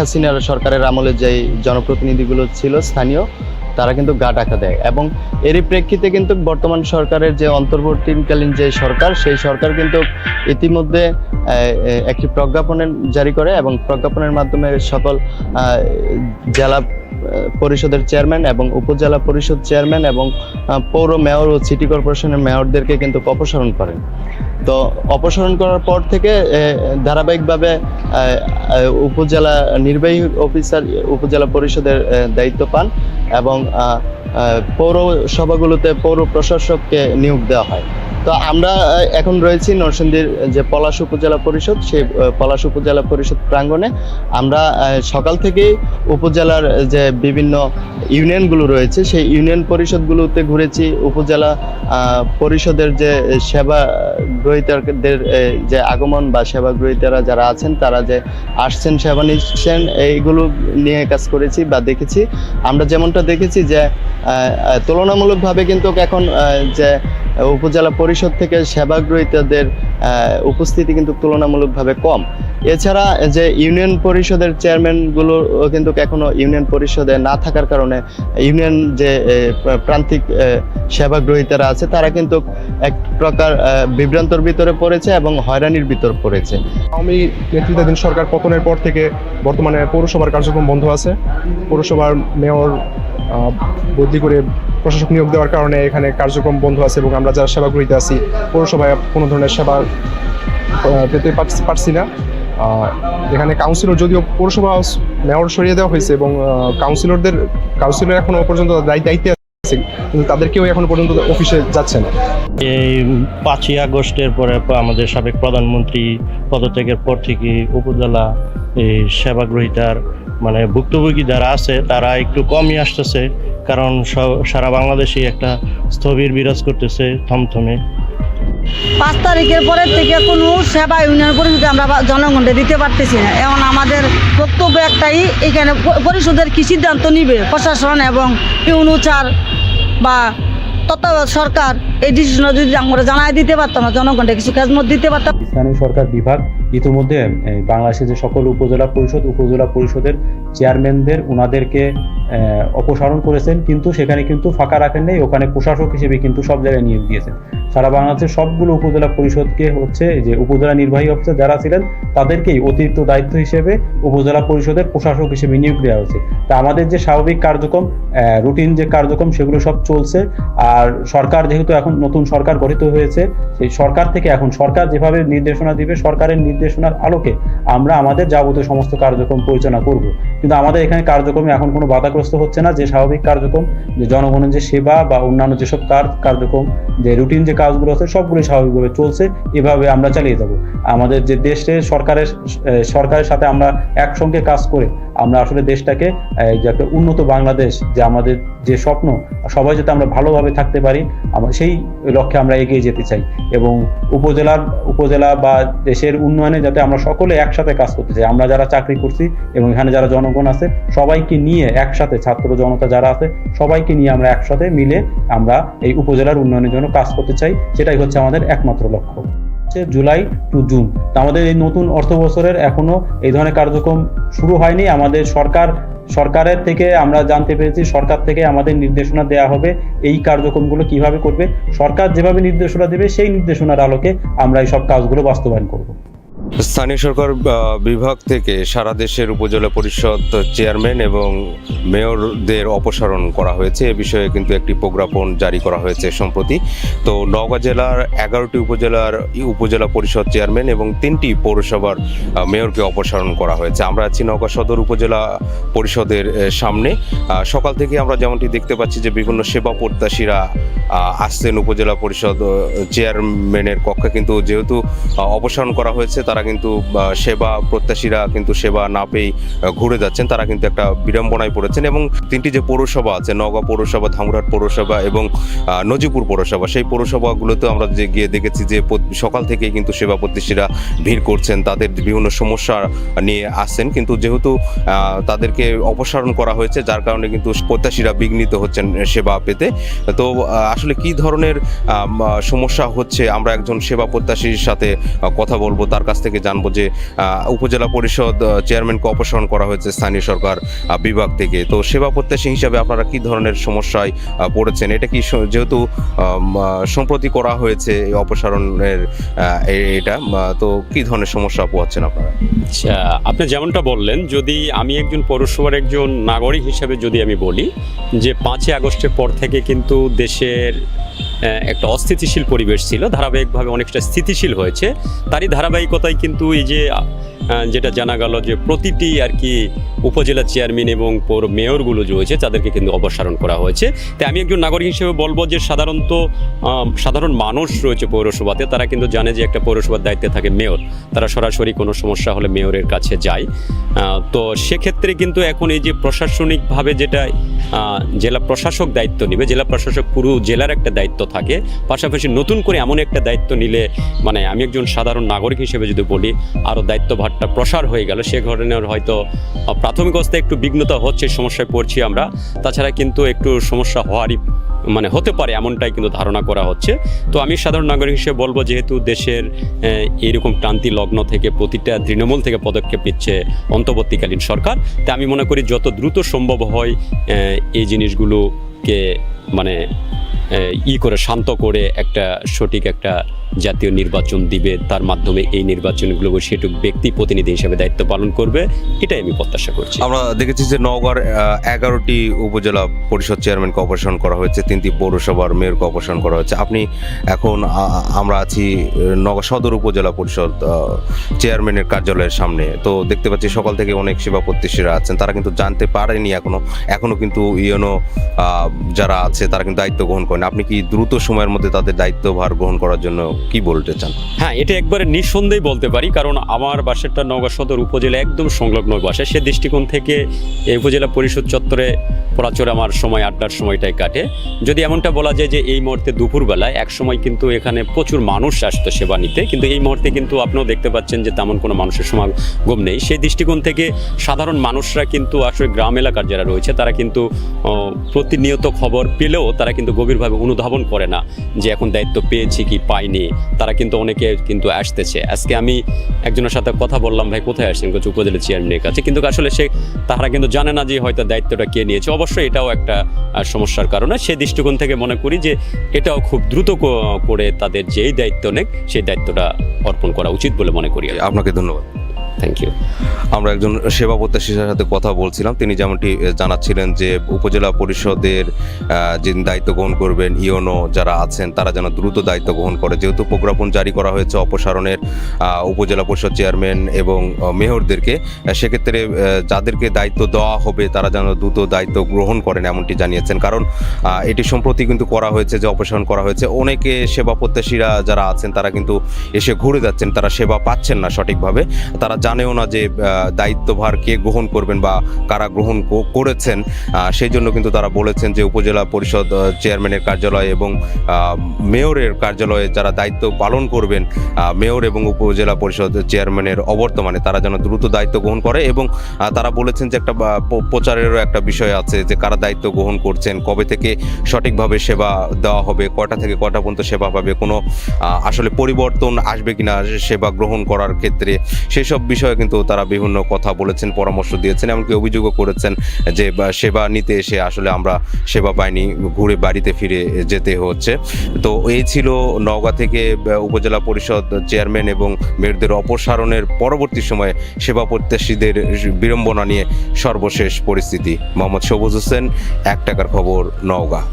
হাসিনার সরকারের আমলে যে জনপ্রতিনিধিগুলো ছিল স্থানীয়, তারা কিন্তু গা টাকা দেয়। এবং এরই প্রেক্ষিতে কিন্তু বর্তমান সরকারের যে অন্তর্বর্তীকালীন যে সরকার, সেই সরকার কিন্তু ইতিমধ্যে একটি প্রজ্ঞাপনের জারি করে এবং প্রজ্ঞাপনের মাধ্যমে সকল জেলা পরিষদের চেয়ারম্যান এবং উপজেলা পরিষদ চেয়ারম্যান এবং পৌর মেয়র ও সিটি কর্পোরেশনের মেয়রদেরকে কিন্তু অপসারণ করেন। তো অপসারণ করার পর থেকে ধারাবাহিকভাবে উপজেলা নির্বাহী অফিসার, উপজেলা পরিষদের দায়িত্ব পান এবং পৌরসভাগুলোতে পৌর প্রশাসককে নিয়োগ দেওয়া হয়। তো আমরা এখন রয়েছি নরসিংদীর যে পলাশ উপজেলা পরিষদ, সেই পলাশ উপজেলা পরিষদ প্রাঙ্গণে। আমরা সকাল থেকেই উপজেলার যে বিভিন্ন ইউনিয়নগুলো রয়েছে, সেই ইউনিয়ন পরিষদগুলোতে ঘুরেছি। উপজেলা পরিষদের যে সেবা গ্রহীতাদের যে আগমন বা সেবা গ্রহীতারা যারা আছেন, তারা যে আসছেন, সেবা নিচ্ছেন, এইগুলো নিয়ে কাজ করেছি বা দেখেছি। আমরা যেমনটা দেখেছি যে তুলনামূলকভাবে কিন্তু এখন যে উপজেলা পরিষদ থেকে সেবা গ্রহীতাদের আহ, উপস্থিতি কিন্তু তুলনামূলকভাবে কম। এছাড়া যে ইউনিয়ন পরিষদের চেয়ারম্যানগুলো কিন্তু এখনও ইউনিয়ন পরিষদে না থাকার কারণে ইউনিয়ন যে প্রান্তিক আহ, সেবা আছে তারা কিন্তু এক প্রকার বিভ্রান্তর ভিতরে পড়েছে এবং হয়রানির ভিতর পড়েছে। আওয়ামী নেতৃত্বাধীন সরকার পতনের পর থেকে বর্তমানে পৌরসভার কার্যক্রম বন্ধ আছে। পৌরসভার মেয়র বদলি করে প্রশাসক নিয়োগ দেওয়ার কারণে এখানে কার্যক্রম বন্ধ আছে এবং আমরা যারা সেবা গ্রহীতা আছি, পৌরসভায় কোনো ধরনের সেবা পেতে পারছি- না। এখানে কাউন্সিলর যদিও পৌরসভা মেয়র সরিয়ে দেওয়া হয়েছে এবং কাউন্সিলরদের কাউন্সিলর এখনও পর্যন্ত দায়ী- দায়িত্বে আছে, কিন্তু তাদের কেউ এখনও পর্যন্ত অফিসে যাচ্ছে না। এই পাঁচই আগস্টের পরে আমাদের সাবেক প্রধানমন্ত্রী পদত্যাগের পর থেকে উপজেলা এই সেবা গ্রহীতার মানে ভুক্তভোগী যারা আছে তারা একটু কমই আসতেছে কারণ সারা বাংলাদেশে একটা স্থবির বিরাজ করতেছে থমথমে। পাঁচ তারিখের পরের থেকে কোনো সেবা ইউনিয়ন পরিষদে আমরা জনগণকে দিতে পারতেছি না। এখন আমাদের বক্তব্য একটাই এখানে পরিষদের কি সিদ্ধান্ত নিবে? প্রশাসন এবং ইউনুচার বা তত্ত্বাবধায়ক সরকার এই ডিসিশন যদি আমরা জানাই দিতে পারতাম না জনগণকে কিছু খেজমত দিতে পারতাম। স্থানীয় সরকার বিভাগ ইতিমধ্যে বাংলাদেশের যে সকল উপজেলা পরিষদ, উপজেলা পরিষদের চেয়ারম্যানদের ওনাদেরকে অপসারণ করেছেন, কিন্তু সেখানে কিন্তু ফাঁকা রাখেন নেই, ওখানে প্রশাসক হিসেবে কিন্তু সব জায়গায় নিয়োগ দিয়েছেন। সারা বাংলাদেশের সবগুলো উপজেলা পরিষদকে হচ্ছে যে উপজেলা নির্বাহী অফিসার যারা ছিলেন, তাদেরকেই অতিরিক্ত দায়িত্ব হিসেবে উপজেলা পরিষদের প্রশাসক হিসেবে নিয়োগ দেওয়া হয়েছে। তা আমাদের যে স্বাভাবিক কার্যক্রম রুটিন যে কার্যক্রম, সেগুলো সব চলছে। আর সরকার যেহেতু এখন নতুন সরকার গঠিত হয়েছে, সেই সরকার থেকে এখন সরকার যেভাবে নির্দেশনা দিবে, সরকারের নির্দেশনার আলোকে আমরা আমাদের যাবতীয় সমস্ত কার্যক্রম পরিচালনা করব। কিন্তু আমাদের এখানে কার্যক্রমে এখন কোনো বাধাগ্রস্ত হচ্ছে না। যে স্বাভাবিক কার্যক্রম, যে জনগণের যে সেবা বা অন্যান্য যেসব কাজ কার্যক্রম, যে রুটিন যে কাজগুলো আছে সবগুলো স্বাভাবিকভাবে চলছে। এভাবে আমরা চালিয়ে যাব। আমাদের যে দেশের সরকারের সরকারের সাথে আমরা একসঙ্গে কাজ করে আমরা আসলে দেশটাকে যে একটা উন্নত বাংলাদেশ, যে আমাদের যে স্বপ্ন, সবাই যাতে আমরা ভালোভাবে থাকতে পারি, আমরা সেই লক্ষ্যে আমরা এগিয়ে যেতে চাই। এবং উপজেলার, উপজেলা বা দেশের উন্নয়নে যাতে আমরা সকলে একসাথে কাজ করতে চাই। আমরা যারা চাকরি করছি এবং এখানে যারা জনগণ আছে, সবাইকে নিয়ে একসাথে, ছাত্র জনতা যারা আছে, সবাইকে নিয়ে আমরা একসাথে মিলে আমরা এই উপজেলার উন্নয়নের জন্য কাজ করতে চাই। সেটাই হচ্ছে আমাদের একমাত্র লক্ষ্য। হচ্ছে জুলাই টু জুন। তো আমাদের এই নতুন অর্থ বছরের এখনও এই ধরনের কার্যক্রম শুরু হয়নি। আমাদের সরকার, সরকারের থেকে আমরা জানতে পেরেছি, সরকার থেকে আমাদের নির্দেশনা দেয়া হবে এই কার্যক্রমগুলো কীভাবে করবে। সরকার যেভাবে নির্দেশনা দেবে, সেই নির্দেশনার আলোকে আমরা এই সব কাজগুলো বাস্তবায়ন করব। স্থানীয় সরকার বিভাগ থেকে সারা দেশের উপজেলা পরিষদ চেয়ারম্যান এবং মেয়রদের অপসারণ করা হয়েছে। এ বিষয়ে কিন্তু একটি প্রজ্ঞাপন জারি করা হয়েছে সম্প্রতি। তো নওগাঁ জেলার এগারোটি উপজেলার উপজেলা পরিষদ চেয়ারম্যান এবং তিনটি পৌরসভার মেয়রকে অপসারণ করা হয়েছে। আমরা আছি নওগাঁ সদর উপজেলা পরিষদের সামনে। সকাল থেকে আমরা যেমনটি দেখতে পাচ্ছি যে বিভিন্ন সেবা প্রত্যাশীরা আসছেন উপজেলা পরিষদ চেয়ারম্যানের কক্ষে। কিন্তু যেহেতু অপসারণ করা হয়েছে, তারা কিন্তু সেবা প্রত্যাশীরা কিন্তু সেবা না পেয়ে ঘুরে যাচ্ছেন। তারা কিন্তু একটা বিড়ম্বনায় পড়েছেন এবং তিনটি যে পৌরসভা আছে, নওগাঁ পৌরসভা ধামরাট পৌরসভা এবং নজিপুর পৌরসভা, সেই পৌরসভাগুলোতে আমরা যে গিয়ে দেখেছি যে সকাল থেকেই কিন্তু সেবা প্রত্যাশীরা ভিড় করছেন। তাদের বিভিন্ন সমস্যা নিয়ে আসছেন। কিন্তু যেহেতু তাদেরকে অপসারণ করা হয়েছে, যার কারণে কিন্তু প্রত্যাশীরা বিঘ্নিত হচ্ছেন সেবা পেতে। তো আসলে কি ধরনের সমস্যা হচ্ছে? আমরা একজন সেবা প্রত্যাশীর সাথে কথা বলব, তার কাছ থেকে থেকে জানব যে উপজেলা পরিষদ চেয়ারম্যানকে অপসারণ করা হয়েছে স্থানীয় সরকার বিভাগ থেকে। তো সেবা প্রত্যাশী হিসাবে আপনারা কি ধরনের সমস্যায় পড়েছেন? এটা কি যেহেতু সম্প্রতি করা হয়েছে অপসারণের এটা তো কি ধরনের সমস্যা পোহাচ্ছেন আপনারা? আচ্ছা আপনি যেমনটা বললেন, যদি আমি একজন পৌরসভার একজন নাগরিক হিসেবে যদি আমি বলি, যে পাঁচই আগস্টের পর থেকে কিন্তু দেশের একটা অস্থিতিশীল পরিবেশ ছিল, ধারাবাহিকভাবে অনেকটা স্থিতিশীল হয়েছে। তারই ধারাবাহিকতায় কিন্তু এই যে যেটা জানা গেল যে প্রতিটি আর কি উপজেলা চেয়ারম্যান এবং পৌর মেয়রগুলো যে রয়েছে, তাদেরকে কিন্তু অপসারণ করা হয়েছে। তাই আমি একজন নাগরিক হিসেবে বলব যে সাধারণত সাধারণ মানুষ রয়েছে পৌরসভাতে, তারা কিন্তু জানে যে একটা পৌরসভার দায়িত্বে থাকে মেয়র। তারা সরাসরি কোনো সমস্যা হলে মেয়রের কাছে যায়। তো সেক্ষেত্রে কিন্তু এখন এই যে প্রশাসনিকভাবে যেটা জেলা প্রশাসক দায়িত্ব নেবে, জেলা প্রশাসক পুরো জেলার একটা দায়িত্ব থাকে। পাশাপাশি নতুন করে এমন একটা দায়িত্ব নিলে মানে আমি একজন সাধারণ নাগরিক হিসেবে যদি বলি আরও দায়িত্বভারটা প্রসার হয়ে গেল। সে ধরনের হয়তো প্রাথমিক অবস্থায় একটু বিঘ্নতা হচ্ছে সমস্যায় পড়ছি আমরা। তাছাড়া কিন্তু একটু সমস্যা হওয়ারই মানে হতে পারে, এমনটাই কিন্তু ধারণা করা হচ্ছে। তো আমি সাধারণ নাগরিক হিসেবে বলব, যেহেতু দেশের এইরকম ক্রান্তি লগ্ন থেকে প্রতিটা তৃণমূল থেকে পদক্ষেপ নিচ্ছে অন্তর্বর্তীকালীন সরকার তা আমি মনে করি যত দ্রুত সম্ভব হয় এই এই জিনিসগুলোকে মানে ই করে শান্ত করে একটা সঠিক একটা জাতীয় নির্বাচন দিবে, তার মাধ্যমে এই নির্বাচনগুলো সেটুক ব্যক্তি প্রতিনিধি হিসেবে দায়িত্ব পালন করবে, এটাই আমি প্রত্যাশা করছি। আমরা দেখেছি যে নওগাঁর এগারোটি উপজেলা পরিষদ চেয়ারম্যানকে অপসারণ করা হয়েছে, তিনটি পৌরসভার মেয়রকে অপসারণ করা হয়েছে। আপনি এখন আমরা আছি নওগাঁ সদর উপজেলা পরিষদ চেয়ারম্যানের কার্যালয়ের সামনে। তো দেখতে পাচ্ছি সকাল থেকে অনেক সেবা প্রত্যাশীরা আছেন, তারা কিন্তু জানতে পারেনি এখনও। এখনও কিন্তু ইউনো যারা আছে, তারা কিন্তু দায়িত্ব গ্রহণ করেন। আপনি কি দ্রুত সময়ের মধ্যে তাদের দায়িত্বভার গ্রহণ করার জন্য কি বলতে চান? হ্যাঁ এটা একবারে নিঃসন্দেহে বলতে পারি, কারণ আমার বাসাটা নওগাঁ সদর উপজেলা একদম সংলগ্ন বাসা। সে দৃষ্টিকোণ থেকে এই উপজেলা পরিষদ চত্বরে পড়াচড়ে আমার সময়, আড্ডার সময়টাই কাটে। যদি এমনটা বলা যায় যে এই মুহূর্তে দুপুরবেলায় এক সময় কিন্তু এখানে প্রচুর মানুষ আসতো সেবা নিতে, কিন্তু এই মুহূর্তে কিন্তু আপনিও দেখতে পাচ্ছেন যে তেমন কোনো মানুষের সমাগম নেই। সেই দৃষ্টিকোণ থেকে সাধারণ মানুষরা কিন্তু আসলে গ্রাম এলাকার যারা রয়েছে, তারা কিন্তু প্রতিনিয়ত খবর পেলেও তারা কিন্তু গভীরভাবে অনুধাবন করে না যে এখন দায়িত্ব পেয়েছি কি পাইনি। তারা কিন্তু অনেকে কিন্তু আসতেছে। আজকে আমি একজনের সাথে কথা বললাম, ভাই, কোথায় আসছেন? কোচ উপজেলা চেয়ারম্যানের কাছে। কিন্তু আসলে সে তারা কিন্তু জানে না যে হয়তো দায়িত্বটা কে নিয়েছে। অবশ্যই এটাও একটা সমস্যার কারণে। সে দৃষ্টিকোণ থেকে মনে করি যে, এটাও খুব দ্রুত করে তাদের যেই দায়িত্ব নেক, সেই দায়িত্বটা অর্পণ করা উচিত বলে মনে করি আপনাকে ধন্যবাদ। থ্যাংক ইউ আমরা একজন সেবা প্রত্যাশীর সাথে কথা বলছিলাম। তিনি যেমনটি জানাচ্ছিলেন যে উপজেলা পরিষদের যিনি দায়িত্ব গ্রহণ করবেন, ইওনো যারা আছেন, তারা যেন দ্রুত দায়িত্ব গ্রহণ করে। যেহেতু প্রজ্ঞাপন জারি করা হয়েছে অপসারণের উপজেলা পরিষদ চেয়ারম্যান এবং মেয়রদেরকে সেক্ষেত্রে যাদেরকে দায়িত্ব দেওয়া হবে, তারা যেন দ্রুত দায়িত্ব গ্রহণ করেন এমনটি জানিয়েছেন। কারণ এটি সম্প্রতি কিন্তু করা হয়েছে যে অপসারণ করা হয়েছে। অনেকে সেবা প্রত্যাশীরা যারা আছেন, তারা কিন্তু এসে ঘুরে যাচ্ছেন, তারা সেবা পাচ্ছেন না সঠিকভাবে। তারা জানেও না যে দায়িত্বভার কে গ্রহণ করবেন বা কারা গ্রহণ করেছেন। সেই জন্য কিন্তু তারা বলেছেন যে, উপজেলা পরিষদ চেয়ারম্যানের কার্যালয় এবং মেয়রের কার্যালয়ে যারা দায়িত্ব পালন করবেন মেয়র এবং উপজেলা পরিষদ চেয়ারম্যানের অবর্তমানে তারা যেন দ্রুত দায়িত্ব গ্রহণ করে এবং তারা বলেছেন যে একটা প্রচারেরও একটা বিষয় আছে যে, কারা দায়িত্ব গ্রহণ করছেন, কবে থেকে সঠিকভাবে সেবা দেওয়া হবে কয়টা থেকে কয়টা পর্যন্ত সেবা পাবে, কোনো আসলে পরিবর্তন আসবে কিনা সেবা গ্রহণ করার ক্ষেত্রে, সেসব কিন্তু তারা বিভিন্ন কথা বলেছেন, পরামর্শ দিয়েছেন, এমনকি অভিযোগও করেছেন যে সেবা নিতে এসে আসলে আমরা সেবা পাইনি, ঘুরে বাড়িতে ফিরে যেতে হচ্ছে। তো এই ছিল নওগাঁ থেকে উপজেলা পরিষদ চেয়ারম্যান এবং মেয়রদের অপসারণের পরবর্তী সময়ে সেবা প্রত্যাশীদের বিড়ম্বনা নিয়ে সর্বশেষ পরিস্থিতি। মোহাম্মদ সবুজ হোসেন, এক টাকার খবর, নওগাঁ।